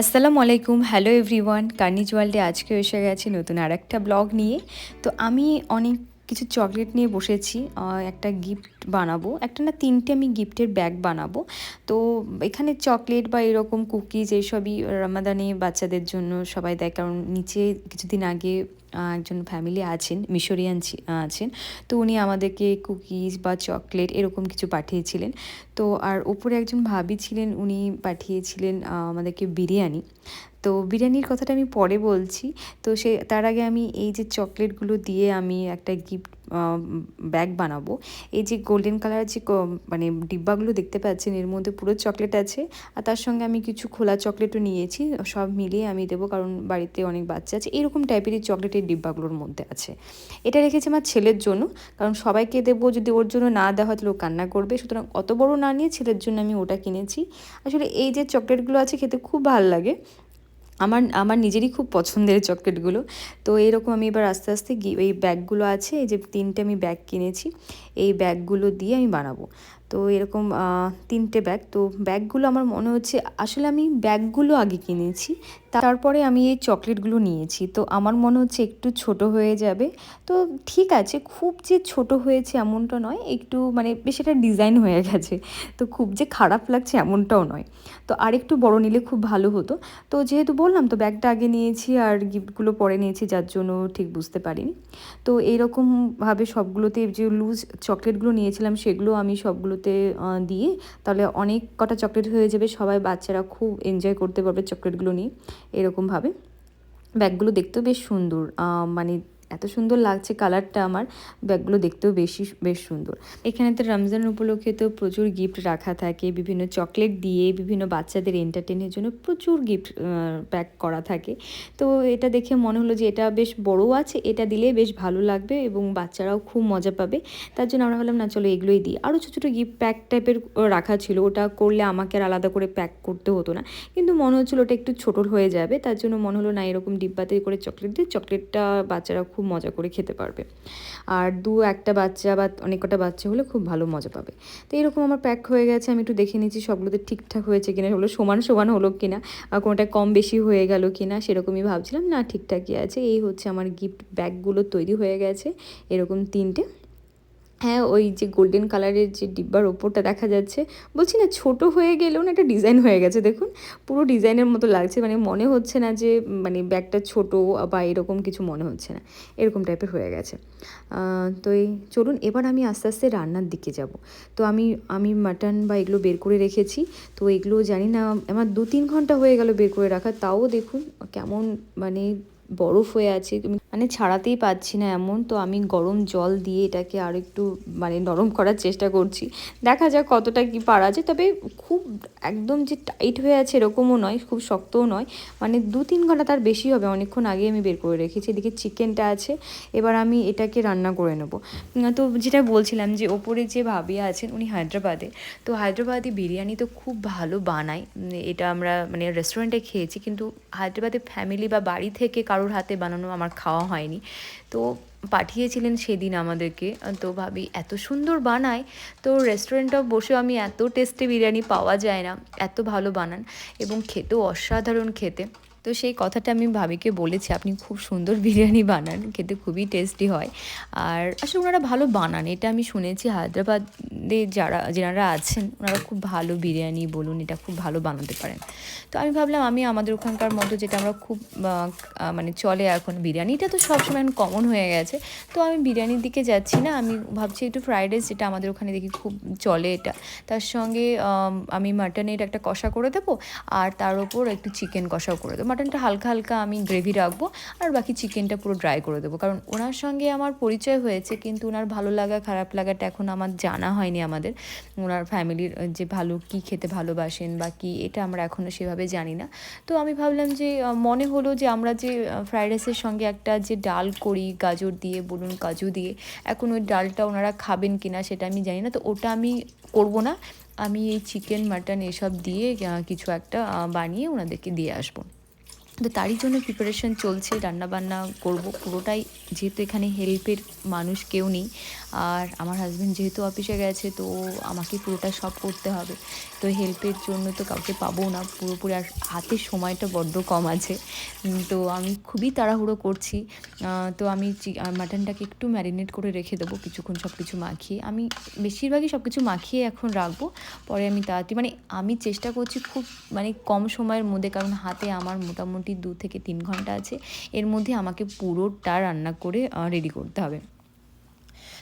আসসালামু আলাইকুম hello everyone কার্নিজ ওয়ার্ল্ডে আজকে এসে গেছে নতুন আর একটা ব্লগ নিয়ে। তো আমি অনেক কিছু চকলেট নিয়ে বসেছি একটা গিফট বানাবো। একটা না তিনটে আমি গিফটের ব্যাগ বানাবো। তো এখানে চকলেট বা এরকম কুকিজ এইসবই রামাদানে বাচ্চাদের জন্য সবাই দেয়। কারণ নিচে কিছুদিন আগে একজন ফ্যামিলি আছেন, মিশরিয়ান আছেন। তো উনি আমাদেরকে কুকিজ বা চকলেট এরকম কিছু পাঠিয়েছিলেন। তো আর ওপরে একজন ভাবি ছিলেন, উনি পাঠিয়েছিলেন আমাদেরকে বিরিয়ানি। তো বিরিয়ানির কথাটা আমি পরে বলছি। তো সে, তার আগে আমি এই যে চকলেটগুলো দিয়ে আমি একটা গিফট ব্যাগ বানাবো। এই যে গোল্ডেন কালার যে মানে ডিব্বাগুলো দেখতে পাচ্ছেন, এর মধ্যে পুরো চকলেট আছে। আর তার সঙ্গে আমি কিছু খোলা চকলেটও নিয়েছি, সব মিলিয়ে আমি দেবো, কারণ বাড়িতে অনেক বাচ্চা আছে। এরকম টাইপেরই চকলেটের ডিব্বাগুলোর মধ্যে আছে। এটা রেখেছি আমার ছেলের জন্য, কারণ সবাইকে দেবো, যদি ওর জন্য না দেওয়া হয়, তাহলে ও কান্না করবে। সুতরাং অত বড় না নিয়ে ছেলের জন্য আমি ওটা কিনেছি। আসলে এই যে চকলেটগুলো আছে, খেতে খুব ভালো লাগে। আমার আমার নিজেরই খুব পছন্দের চকলেটগুলো। তো এরকম আমি এবার আস্তে আস্তে এই ব্যাগগুলো আছে, এই যে তিনটে আমি ব্যাগ কিনেছি, এই ব্যাগগুলো দিয়ে আমি বানাবো। তো এরকম তিনটে ব্যাগ তো ব্যাগগুলো আমার মনে হচ্ছে, আসলে আমি ব্যাগগুলো আগে কিনেছি, তারপরে আমি এই চকলেটগুলো নিয়েছি। তো আমার মনে হচ্ছে একটু ছোট হয়ে যাবে। তো ঠিক আছে, খুব যে ছোট হয়েছে এমনটা নয়, একটু মানে বেশ একটা ডিজাইন হয়ে গেছে। তো খুব যে খারাপ লাগছে এমনটাও নয়। তো আরেকটু বড় নিলে খুব ভালো হতো। তো যেহেতু বললাম তো ব্যাগটা আগে নিয়েছি আর গিফটগুলো পরে নিয়েছি, যার জন্য ঠিক বুঝতে পারিনি। তো এইরকমভাবে সবগুলোতে যে লুজ চকলেটগুলো নিয়েছিলাম, সেগুলো আমি সবগুলোতে আহ, দিয়ে তাহলে অনেক কটা চকলেট হয়ে যাবে। সবাই বাচ্চারা খুব এনজয় করতে পারবে চকলেটগুলো নিয়ে এরকমভাবে ব্যাগগুলো দেখতেও বেশ সুন্দর মানে এত সুন্দর লাগছে কালারটা আমার, ব্যাগগুলো দেখতেও বেশি বেশ সুন্দর। এখানে তো রমজান উপলক্ষে তো প্রচুর গিফট রাখা থাকে, বিভিন্ন চকলেট দিয়ে বিভিন্ন বাচ্চাদের এন্টারটেনের জন্য প্রচুর গিফট প্যাক করা থাকে। তো এটা দেখে মনে হলো যে এটা বেশ বড় আছে, এটা দিলে বেশ ভালো লাগবে এবং বাচ্চারাও খুব মজা পাবে। তার জন্য আমরা ভাবলাম, না, চলো এগুলোই দিই। আরও ছোটো ছোটো গিফট প্যাক টাইপের রাখা ছিল, ওটা করলে আমাকে আর আলাদা করে প্যাক করতে হতো না। কিন্তু মনে হচ্ছিল ওটা একটু ছোট হয়ে যাবে, তার জন্য মনে হলো, না, এরকম ডিব্বাতে করে চকলেট দিয়ে চকলেটটা বাচ্চারা খুব মজা করে খেতে পারবে। আর দু একটা বাচ্চা বা অনেক কটা বাচ্চা হলে খুব ভালো মজা পাবে। তো এরকম আমার প্যাক হয়ে গেছে, আমি একটু দেখে নিচ্ছি সবগুলোতে ঠিকঠাক হয়েছে কিনা সেগুলো সমান সমান হলো কিনা আর কোনোটা কম বেশি হয়ে গেল কিনা, সেরকমই ভাবছিলাম, না ঠিকঠাকই আছে, এই হচ্ছে আমার গিফট ব্যাগগুলো তৈরি হয়ে গেছে, এরকম তিনটে। হ্যাঁ ওই যে গোল্ডেন কালারের যে ডিব্বার ওপরটা দেখা যাচ্ছে। বলছি না, ছোট হয়ে গেলেও না একটা ডিজাইন হয়ে গেছে, দেখুন। পুরো ডিজাইনের মতো লাগছে মানে মনে হচ্ছে না যে মানে ব্যাগটা ছোট বা এরকম কিছু মনে হচ্ছে না। এরকম টাইপের হয়ে গেছে। তো এই, চলুন, এবার আমি আস্তে আস্তে রান্নার দিকে যাব। তো আমি আমি মাটন বা এগুলো বের করে রেখেছি। তো এগুলো জানি না, আমার দু তিন ঘণ্টা হয়ে গেল বের করে রাখা। তাও দেখুন, কেমন মানে বরফ হয়ে আছে। মানে ছাড়াতেই পাচ্ছি না এমন। তো আমি গরম জল দিয়ে এটাকে আর একটু মানে নরম করার চেষ্টা করছি। দেখা যাক কতটা কি পারা যায়। তবে খুব একদম যে টাইট হয়ে আছে এরকমও নয়, খুব শক্তও নয়। মানে দু তিন ঘণ্টা তার বেশি হবে। অনেকক্ষণ আগে আমি বের করে রেখেছি। এদিকে চিকেনটা আছে। এবার আমি এটাকে রান্না করে নেব। তো যেটা বলছিলাম যে ওপরে যে ভাবি আছেন, উনি হায়দ্রাবাদে। তো হায়দ্রাবাদে বিরিয়ানি তো খুব ভালো বানায়। এটা আমরা মানে রেস্টুরেন্টে খেয়েছি। কিন্তু হায়দ্রাবাদে ফ্যামিলি বা বাড়ি থেকে কারোর হাতে বানানো আমার খাওয়া হয়নি। তো পাঠিয়েছিলেন সেদিন আমাদেরকে। তো ভাবি, এত সুন্দর বানায়। তো রেস্টুরেন্টে বসেও আমি এত টেস্টি বিরিয়ানি পাওয়া যায় না। এত ভালো বানান। এবং খেতেও অসাধারণ খেতে। তো সেই কথাটা আমি ভাবিকে বলেছি, আপনি খুব সুন্দর বিরিয়ানি বানান, খেতে খুবই টেস্টি হয়। আর আসলে ওনারা ভালো বানান, এটা আমি শুনেছি। হায়দ্রাবাদে যারা, যেনারা আছেন, ওনারা খুব ভালো বিরিয়ানি বলুন, এটা খুব ভালো বানাতে পারেন। তো আমি ভাবলাম, আমি আমাদের ওখানকার মতো যেটা আমরা খুব মানে চলে এখন বিরিয়ানিটা তো সবসময় কমন হয়ে গেছে। তো আমি বিরিয়ানির দিকে যাচ্ছি না, আমি ভাবছি একটু ফ্রাইড রাইস যেটা আমাদের ওখানে দেখি খুব চলে এটা। তার সঙ্গে, আমি মাটনের একটা কষা করে দেবো, আর তার ওপর একটু চিকেন কষাও করে দেবো। মাটনটা হালকা হালকা আমি গ্রেভি রাখব, আর বাকি চিকেনটা পুরো ড্রাই করে দেবো। কারণ ওনার সঙ্গে আমার পরিচয় হয়েছে, কিন্তু ওনার ভালো লাগা, খারাপ লাগাটা এখন আমার জানা হয়নি আমাদের। ওনার ফ্যামিলির যে ভালো, কি খেতে ভালোবাসেন বা কি, এটা আমরা এখনও সেভাবে জানি না। তো আমি ভাবলাম যে মনে হলো যে আমরা যে ফ্রাইড রাইসের সঙ্গে একটা যে ডাল করি, গাজর দিয়ে, বলুন কাজু দিয়ে, এখন ওই ডালটা ওনারা খাবেন কি না সেটা আমি জানি না, তো ওটা আমি করব না। আমি এই চিকেন মাটন এসব দিয়ে কিছু একটা বানিয়ে ওনাদেরকে দিয়ে আসব। তো তারই জন্য প্রিপারেশন চলছে রান্নাবান্না করব পুরোটাই যেহেতু এখানে হেল্পের মানুষ কেউ নেই। আর আমার হাজব্যান্ড যেহেতু অফিসে গেছে, তো আমাকে পুরোটা সব করতে হবে। তো হেল্পের জন্য তো কাউকে পাবো না, পুরোপুরি আর হাতের সময়টা বড্ড কম আছে। তো আমি খুবই তাড়াহুড়ো করছি। তো আমি মাটনটাকে একটু ম্যারিনেট করে রেখে দেবো, কিছুক্ষণ সব কিছু মাখিয়ে। আমি বেশিরভাগই সব কিছু মাখিয়ে এখন রাখব, পরে আমি তাড়াতাড়ি মানে আমি চেষ্টা করছি খুব মানে কম সময়ের মধ্যে, কারণ হাতে আমার মোটামুটি দু থেকে তিন ঘণ্টা আছে। এর মধ্যে আমাকে পুরোটা রান্না করে রেডি করতে হবে।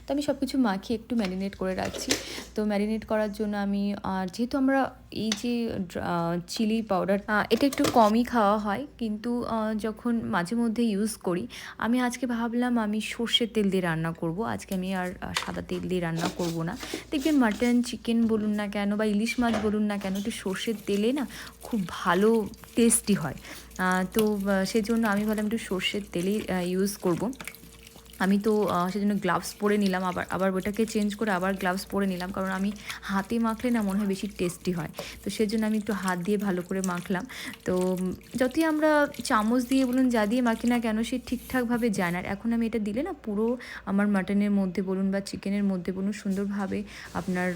তো আমি সব কিছু মাখিয়ে একটু ম্যারিনেট করে রাখছি। তো ম্যারিনেট করার জন্য আমি আর যেহেতু আমরা এই যে চিলি পাউডার এটা একটু কমই খাওয়া হয়। কিন্তু যখন মাঝে মধ্যে ইউজ করি, আমি আজকে ভাবলাম আমি সর্ষের তেল দিয়ে রান্না করব। আজকে আমি আর সাদা তেল দিয়ে রান্না করব না। দেখবেন মাটন চিকেন বলুন না কেন বা ইলিশ মাছ বলুন না কেন, একটু সর্ষের তেলে না খুব ভালো টেস্টি হয়। তো সেজন্য আমি ভাবলাম একটু সর্ষের তেলই ইউজ করব। আমি তো সেজন্য গ্লাভস পরে নিলাম, আবার আবার ওটাকে চেঞ্জ করে আবার গ্লাভস পরে নিলাম, কারণ আমি হাতে মাখলে না মনে হয় বেশি টেস্টি হয়। তো সেজন্য আমি একটু হাত দিয়ে ভালো করে মাখলাম। তো যতই আমরা চামচ দিয়ে বলুন যা দিয়ে মাখি না কেন, সে ঠিকঠাকভাবে যায় না। এখন আমি এটা দিলে না পুরো আমার মাটনের মধ্যে বলুন বা চিকেনের মধ্যে বলুন সুন্দরভাবে আপনার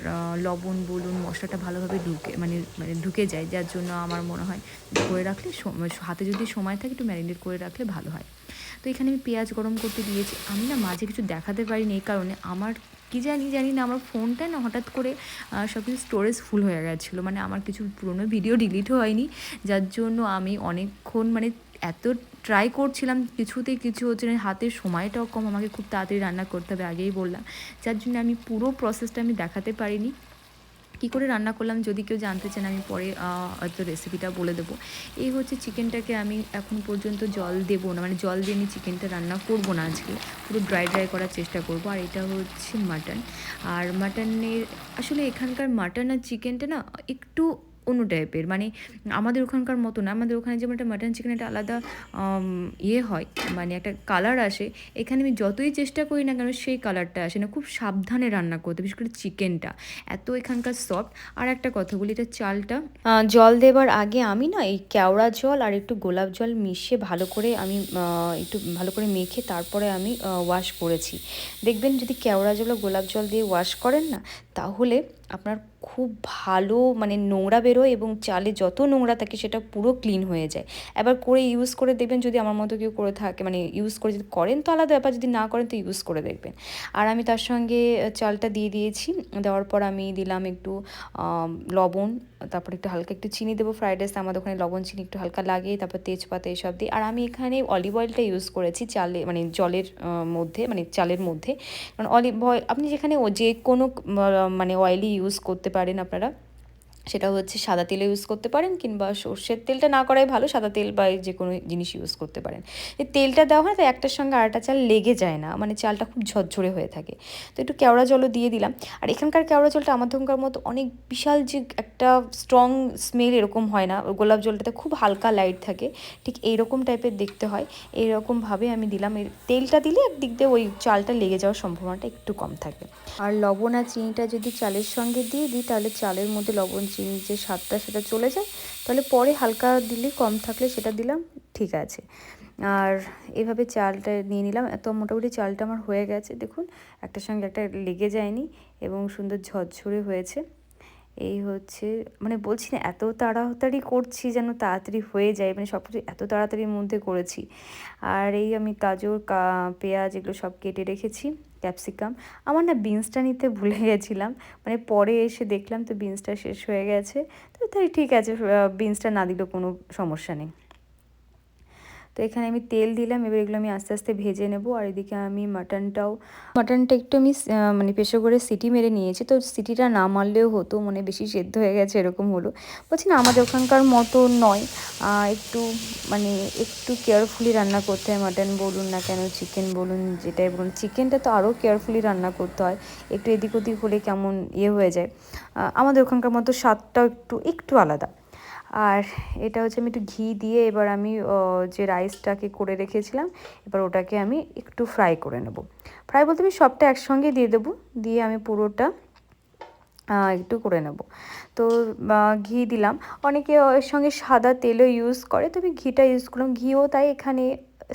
লবণ বলুন, মশলাটা ভালোভাবে ঢুকে মানে মানে ঢুকে যায়, যার জন্য আমার মনে হয় করে রাখলে হাতে যদি সময় থাকে একটু ম্যারিনেট করে রাখলে ভালো হয়। তো এখানে আমি পেঁয়াজ গরম করতে দিয়েছি। আমি না মাঝে কিছু দেখাতে পারিনি এই কারণে। আমার কি জানি জানি না, আমার ফোনটা না হঠাৎ করে সব কিছু স্টোরেজ ফুল হয়ে গেছিল। মানে আমার কিছু পুরনো ভিডিও ডিলিটও হয়নি। যার জন্য আমি অনেকক্ষণ মানে এত ট্রাই করছিলাম, কিছুতেই কিছু হচ্ছে না। হাতের সময়টাও কম। আমাকে খুব তাড়াতাড়ি রান্না করতে হবে, আগেই বললাম। যার জন্য আমি পুরো প্রসেসটা আমি দেখাতে পারিনি। কী করে রান্না করলাম যদি কেউ জানতে চান, আমি পরে হয়তো রেসিপিটা বলে দেবো। এই হচ্ছে চিকেনটাকে আমি এখন পর্যন্ত জল দেবো না মানে জল দিয়ে আমি চিকেনটা রান্না করব না আজকে। পুরো ড্রাই ড্রাই করার চেষ্টা করব। আর এটা হচ্ছে মাটন আর মাটনের আসলে এখানকার মাটন আর চিকেনটা না, একটু অন্য টাইপের মানে আমাদের ওখানকার মতো না, আমাদের ওখানে যেমন একটা মাটন চিকেন একটা আলাদা ইয়ে হয় মানে একটা কালার আসে, এখানে আমি যতই চেষ্টা করি না কেন সেই কালারটা আসে না, খুব সাবধানে রান্না করতে, বিশেষ করে চিকেনটা এত এখানকার সফট আর একটা কথা বলি, এটা চালটা জল দেবার আগে আমি না এই কেওড়া জল আর একটু গোলাপ জল মিশিয়ে ভালো করে আমি একটু ভালো করে মেখে তারপরে আমি ওয়াশ করেছি। দেখবেন যদি কেওড়া জল গোলাপ জল দিয়ে ওয়াশ করেন না, তাহলে আপনার খুব ভালো মানে নোংরা বেরোয় এবং চালে যত নোংরা থাকে সেটা পুরো ক্লিন হয়ে যায়। এবার করে ইউজ করে দেখবেন যদি আমার মতো কেউ করে থাকে মানে ইউজ করে যদি করেন তো আলাদা ব্যাপার, যদি না করেন তো ইউজ করে দেখবেন। আর আমি তার সঙ্গে চালটা দিয়ে দিয়েছি, দেওয়ার পর আমি দিলাম একটু লবণ, তারপর একটু হালকা একটু চিনি দেবো ফ্রাইড রাইস আমাদের ওখানে লবণ, চিনি একটু হালকা লাগে, তারপর তেজপাতা এসব দিই আর আমি এখানে অলিভ অয়েলটা ইউজ করেছি চালে মানে জলের মধ্যে মানে চালের মধ্যে। কারণ অলিভ অয়েল আপনি যেখানে যে কোনো মানে অয়েলই ইউজ করতে পারেন আপনারা। সেটা হচ্ছে সাদা তেলে ইউজ করতে পারেন কিংবা সর্ষের তেলটা না করাই ভালো, সাদা তেল বা যে কোনো জিনিস ইউজ করতে পারেন। এই তেলটা দেওয়া হয় তো একটার সঙ্গে আরেকটা চাল লেগে যায় না মানে চালটা খুব ঝরঝরে হয়ে থাকে। তো একটু কেওড়া জলও দিয়ে দিলাম। আর এখানকার কেওড়া জলটা আমার ধনকার মতো অনেক বিশাল যে একটা স্ট্রং স্মেল এরকম হয় না গোলাপ জলটাতে খুব হালকা লাইট থাকে, ঠিক এইরকম টাইপের দেখতে হয়। এইরকমভাবে আমি দিলাম, এর তেলটা দিলে একদিক দিয়ে ওই চালটা লেগে যাওয়ার সম্ভাবনাটা একটু কম থাকে। আর লবণ আর চিনিটা যদি চালের সঙ্গে দিয়ে দিই, তাহলে চালের মধ্যে লবণ চিনির যে স্বাদটা সেটা চলে যায়, তাহলে পরে হালকা দিলে কম থাকলে সেটা দিলাম, ঠিক আছে। আর এভাবে চালটা নিয়ে নিলাম, এত মোটামুটি চালটা আমার হয়ে গেছে, দেখুন, একটার সঙ্গে একটা লেগে যায়নি এবং সুন্দর ঝরঝরে হয়েছে। এই হচ্ছে মানে বলছি না, এত তাড়াতাড়ি করছি যেন তাড়াতাড়ি হয়ে যায় মানে সব কিছু এত তাড়াতাড়ির মধ্যে করেছি। আর এই আমি গাজর পেঁয়াজ এগুলো সব কেটে রেখেছি। ক্যাপসিকাম। আমার না বিনসটা নিতে ভুলে গেছিলাম। মানে পরে এসে দেখলাম তো বিনসটা শেষ হয়ে গেছে। তো তাই ঠিক আছে বিনসটা না দিলেও কোনো সমস্যা নেই। তো এখানে আমি তেল দিলাম, এবার এগুলো আমি আস্তে আস্তে ভেজে নেব। আর এদিকে আমি মাটনটাও, মাটনটা একটু আমি মানে পেশো করে সিটি মেরে নিয়েছি। তো সিটিটা না মারলেও হতো মানে বেশি সেদ্ধ হয়ে গেছে, এরকম হলো। বলছি না, আমাদের ওখানকার মতো নয়। একটু মানে একটু কেয়ারফুলি রান্না করতে হয়, মাটন বলুন না কেন চিকেন বলুন, যেটাই বলুন। চিকেনটা তো আরও কেয়ারফুলি রান্না করতে হয়, একটু এদিক ওদিক হলে কেমন ইয়ে হয়ে যায়। আমাদের ওখানকার মতো স্বাদটাও একটু একটু আলাদা। আর এটা হচ্ছে আমি একটু ঘি দিয়ে এবার আমি যে রাইসটাকে করে রেখেছিলাম, এবার ওটাকে আমি একটু ফ্রাই করে নেব। ফ্রাই বলতে আমি সবটা একসঙ্গে দিয়ে দেবো, দিয়ে আমি পুরোটা একটু করে নেব। তো ঘি দিলাম। অনেকে এর সঙ্গে সাদা তেলও ইউজ করে, তো আমি ঘিটা ইউজ করলাম। ঘিও তাই এখানে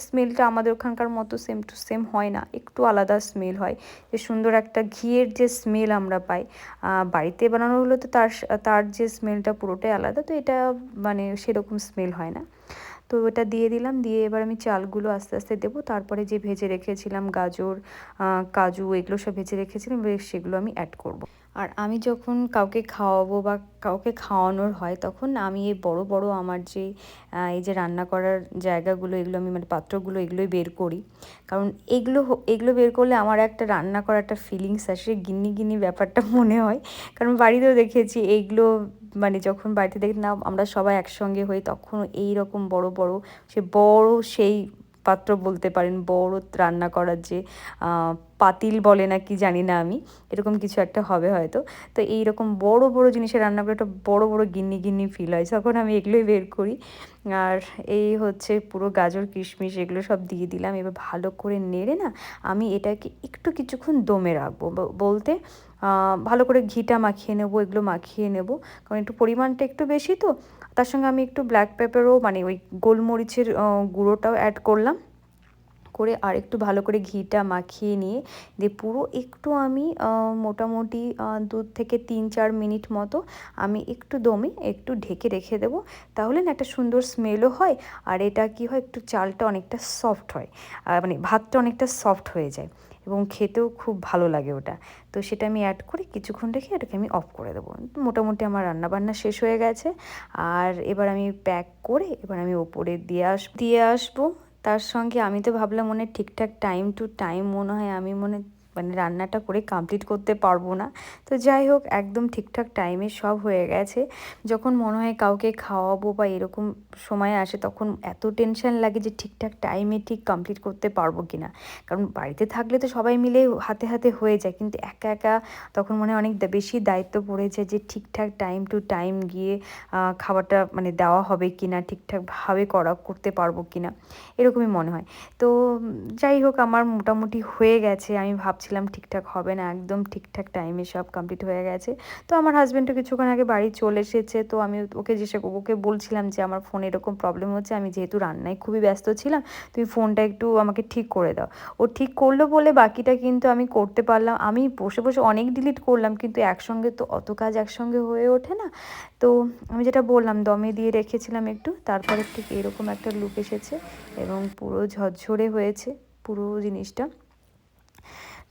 স্মেলটা আমাদের ওখানকার মতো সেম টু সেম হয় না, একটু আলাদা স্মেল হয় যে সুন্দর একটা ঘিয়ের যে স্মেল আমরা পাই বাড়িতে বানানো হলে তো তার তার যে স্মেলটা পুরোটাই আলাদা, তো এটা মানে সেরকম স্মেল হয় না তো ওটা দিয়ে দিলাম, দিয়ে এবার আমি চালগুলো আস্তে আস্তে দেবো, তারপরে যে ভেজে রেখেছিলাম গাজর কাজু, এগুলো সব ভেজে রেখেছিলাম সেগুলো আমি অ্যাড করব। আর আমি যখন কাউকে খাওয়াবো বা কাউকে খাওয়ানোর হয়, তখন আমি এই বড় বড় আমার যে এই যে রান্না করার জায়গাগুলো, এগুলো আমি মানে পাত্রগুলো এগুলোই বের করি। কারণ এগুলো এগুলো বের করলে আমার একটা রান্না করার একটা ফিলিংস আসে, গিন্নি গিন্নি ব্যাপারটা মনে হয়। কারণ বাড়িতেও দেখেছি এইগুলো মানে যখন বাড়িতে দেখি, না, আমরা সবাই একসঙ্গে হই, তখন এই রকম বড় বড় সে বড় সেই পাত্র বলতে পারেন, বড় রান্না করার যে পাতিল বলে না কি জানি না আমি, এরকম কিছু একটা হবে হয়তো। তো এই রকম বড় বড় জিনিসের রান্না করে একটা বড় বড় গিন্নি গিন্নি ফিল হয়। তখন আমি এগুলোই বের করি। আর এই হচ্ছে পুরো গাজর, কিশমিশ এগুলো সব দিয়ে দিলাম। এবার ভালো করে নেড়ে না আমি এটাকে একটু কিছুক্ষণ দমে রাখব। বলতে ভালো করে ঘিটা মাখিয়ে নেব, এগুলো মাখিয়ে নেব। কারণ একটু পরিমাণটা একটু বেশি তো তার সঙ্গে আমি একটু ব্ল্যাক পেপারও মানে ওই গোলমরিচের গুঁড়োটাও অ্যাড করলাম। করে আর একটু ভালো করে ঘিটা মাখিয়ে নিয়ে দিয়ে পুরো একটু আমি মোটামুটি দু থেকে তিন চার মিনিট মতো আমি একটু দমে একটু ঢেকে রেখে দেবো। তাহলে না একটা সুন্দর স্মেলও হয় আর এটা কি হয় একটু চালটা অনেকটা সফট হয় মানে ভাতটা অনেকটা সফট হয়ে যায় এবং খেতেও খুব ভালো লাগে ওটা। তো সেটা আমি অ্যাড করে কিছুক্ষণ রেখে এটাকে আমি অফ করে দেবো। মোটামুটি আমার রান্নাবান্না শেষ হয়ে গেছে। আর এবার আমি প্যাক করে এবার আমি ওপরে দিয়ে আস, দিয়ে আসব। তার সঙ্গে আমি তো ভাবলাম মনে ঠিকঠাক টাইম টু টাইম মনে হয় আমি মনে মানে রান্নাটা করে কমপ্লিট করতে পারব না। তো যাই হোক, একদম ঠিকঠাক টাইমে সব হয়ে গেছে। যখন মনে হয় কাউকে খাওয়াবো বা এরকম সময় আসে, তখন এত টেনশন লাগে যে ঠিকঠাক টাইমে ঠিক কমপ্লিট করতে পারব কি না কারণ বাড়িতে থাকলে তো সবাই মিলে হাতে হাতে হয়ে যায়, কিন্তু একা একা তখন মনে হয় অনেক বেশি দায়িত্ব পড়েছে যে ঠিকঠাক টাইম টু টাইম গিয়ে খাবারটা মানে দেওয়া হবে কি না ঠিকঠাকভাবে করা, করতে পারব কি না এরকমই মনে হয়। তো যাই হোক, আমার মোটামুটি হয়ে গেছে। আমি ভাবছিলাম ঠিকঠাক হবে না, একদম ঠিকঠাক টাইমে সব কমপ্লিট হয়ে গেছে। তো আমার হাজব্যান্ডও কিছুক্ষণ আগে বাড়ি চলে এসেছে, তো আমি ওকে যেসব, ওকে বলছিলাম যে আমার ফোনে এরকম প্রবলেম হচ্ছে, আমি যেহেতু রান্নায় খুবই ব্যস্ত ছিলাম তুমি ফোনটা একটু আমাকে ঠিক করে দাও। ও ঠিক করল বলে বাকিটা কিন্তু আমি করতে পারলাম। আমি বসে বসে অনেক ডিলিট করলাম, কিন্তু একসঙ্গে তো অত কাজ একসঙ্গে হয়ে ওঠে না। তো আমি যেটা বললাম, দমে দিয়ে রেখেছিলাম একটু, তারপরে ঠিক এরকম একটা লুক এসেছে এবং পুরো ঝরঝরে হয়েছে পুরো জিনিসটা।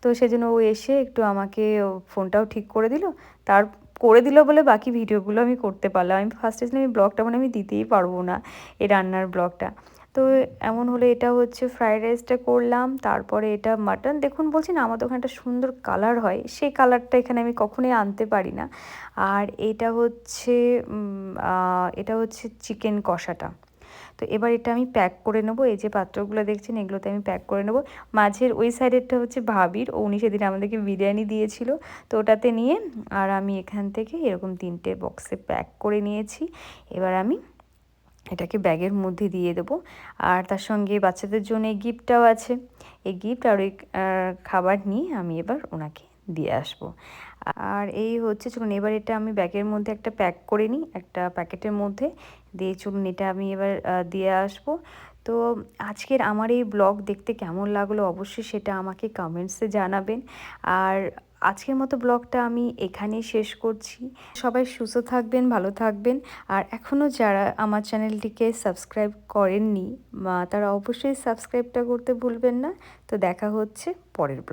তো সেজন্য ও এসে একটু আমাকে ফোনটাও ঠিক করে দিল। তার করে দিল বলে বাকি ভিডিওগুলো আমি করতে পারলাম। আমি ফার্স্টে ছিলাম এই ব্লগটা মানে আমি দিতেই পারব না এই রান্নার ব্লগটা। তো এমন হলে এটা হচ্ছে ফ্রাইড রাইসটা করলাম, তারপরে এটা মাটন দেখুন বলছি না আমাদের ওখানে একটা সুন্দর কালার হয়, সেই কালারটা এখানে আমি কখনোই আনতে পারি না। আর এটা হচ্ছে এটা হচ্ছে চিকেন কষাটা। তো এবার এটা আমি প্যাক করে নেব। এই যে পাত্রগুলো দেখছেন, এগুলোতে আমি প্যাক করে নেব। মাঝের ওই সাইডেরটা হচ্ছে ভাবির। ও উনি সেদিন আমাদেরকে বিরিয়ানি দিয়েছিল। তো ওটাতে নিয়ে আর আমি এখান থেকে এরকম তিনটে বক্সে প্যাক করে নিয়েছি। এবার আমি এটাকে ব্যাগের মধ্যে দিয়ে দেবো। আর তার সঙ্গে বাচ্চাদের জন্য এই গিফটটাও আছে। এই গিফট আর ওই খাবার নিয়ে আমি এবার ওনাকে দিয়ে আসব। আর এই হচ্ছে চলুন, এবার এটা আমি ব্যাগের মধ্যে একটা প্যাক করে নিই, একটা প্যাকেটের মধ্যে। দিয়ে চলুন, এটা আমি এবার দিয়ে আসব। তো আজকের আমার এই ব্লগ দেখতে কেমন লাগল অবশ্যই সেটা আমাকে কমেন্টসে জানাবেন। আর আজকের মতো ব্লগটা আমি এখানেই শেষ করছি। সবাই সুস্থ থাকবেন, ভালো থাকবেন। আর এখনও যারা আমার চ্যানেলটিকে সাবস্ক্রাইব করেননি তারা অবশ্যই সাবস্ক্রাইবটা করতে ভুলবেন না। তো দেখা হচ্ছে পরের ব্লগ